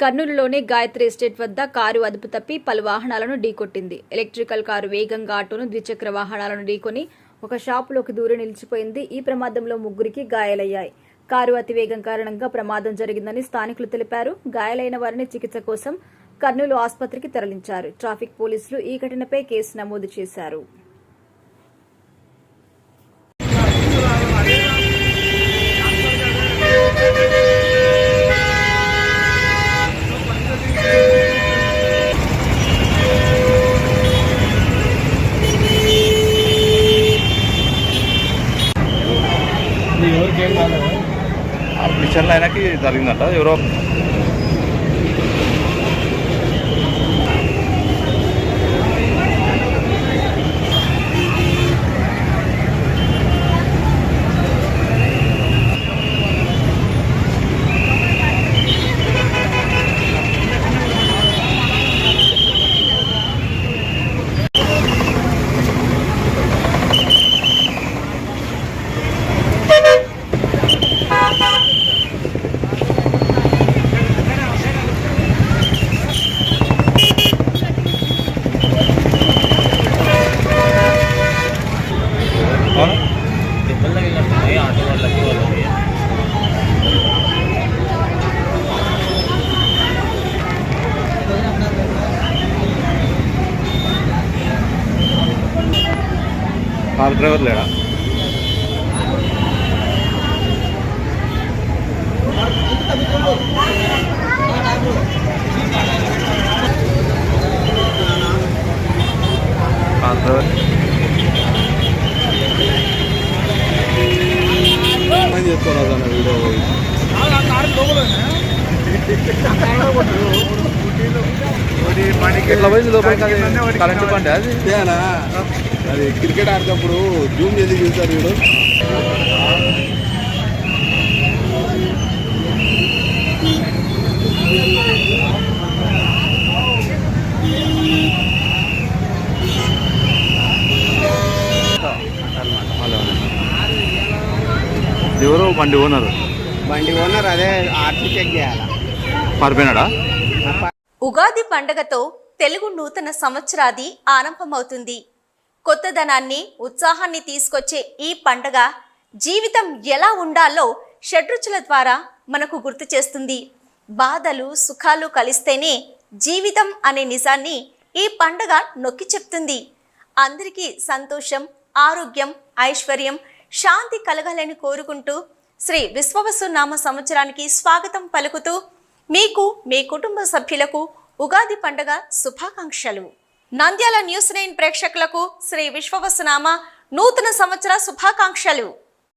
కర్నూలులోని Gayatri estate వద్ద car అదుపు తప్పి పలు వాహనాలను ఢీకొట్టింది. ఎలక్ట్రికల్ కారు వేగంగా ఆటోను ద్విచక్ర వాహనాలను ఢీకొని ఒక షాపులోకి దూరి నిలిచిపోయింది. ఈ ప్రమాదంలో ముగ్గురికి గాయాలయ్యాయి. కారు అతివేగం కారణంగా ప్రమాదం జరిగిందని స్థానికులు తెలిపారు. గాయాలైన వారిని చికిత్స కోసం కర్నూలు ఆసుపత్రికి తరలించారు. ట్రాఫిక్ పోలీసులు ఈ ఘటనపై కేసు నమోదు చేశారు. ఆ మిషన్ ఆయనకి జరిగిందంట. ఎవరో कौन टिप्पल लगी लगता है आटो वाला लगी वाला भी है कार ड्राइवर लेना ఎట్లా పోయింది లోపలికి అది కరెంట్ అది? అది క్రికెట్ ఆడేటప్పుడు జూమ్ చేసి చూస్తారు వీడు? ఎవరో? బండి ఓనర్? బండి ఓనర్ అదే ఆర్సీ చెక్ చేయాలా? పారిపోయినాడా? ఉగాది పండగతో తెలుగు నూతన సంవత్సరాది ఆరంభమవుతుంది. కొత్తదనాన్ని ఉత్సాహాన్ని తీసుకొచ్చే ఈ పండగ జీవితం ఎలా ఉండాలో షడ్రుచుల ద్వారా మనకు గుర్తు చేస్తుంది. బాధలు సుఖాలు కలిస్తేనే జీవితం అనే నిజాన్ని ఈ పండగ నొక్కి చెప్తుంది. అందరికీ సంతోషం ఆరోగ్యం ఐశ్వర్యం శాంతి కలగాలని కోరుకుంటూ శ్రీ విశ్వవసు నామ సంవత్సరానికి స్వాగతం పలుకుతూ మీకు మీ కుటుంబ సభ్యులకు ఉగాది పండుగ శుభాకాంక్షలు. నంద్యాల న్యూస్ నైన్ ప్రేక్షకులకు శ్రీ విశ్వవసనామ నూతన సంవత్సర శుభాకాంక్షలు.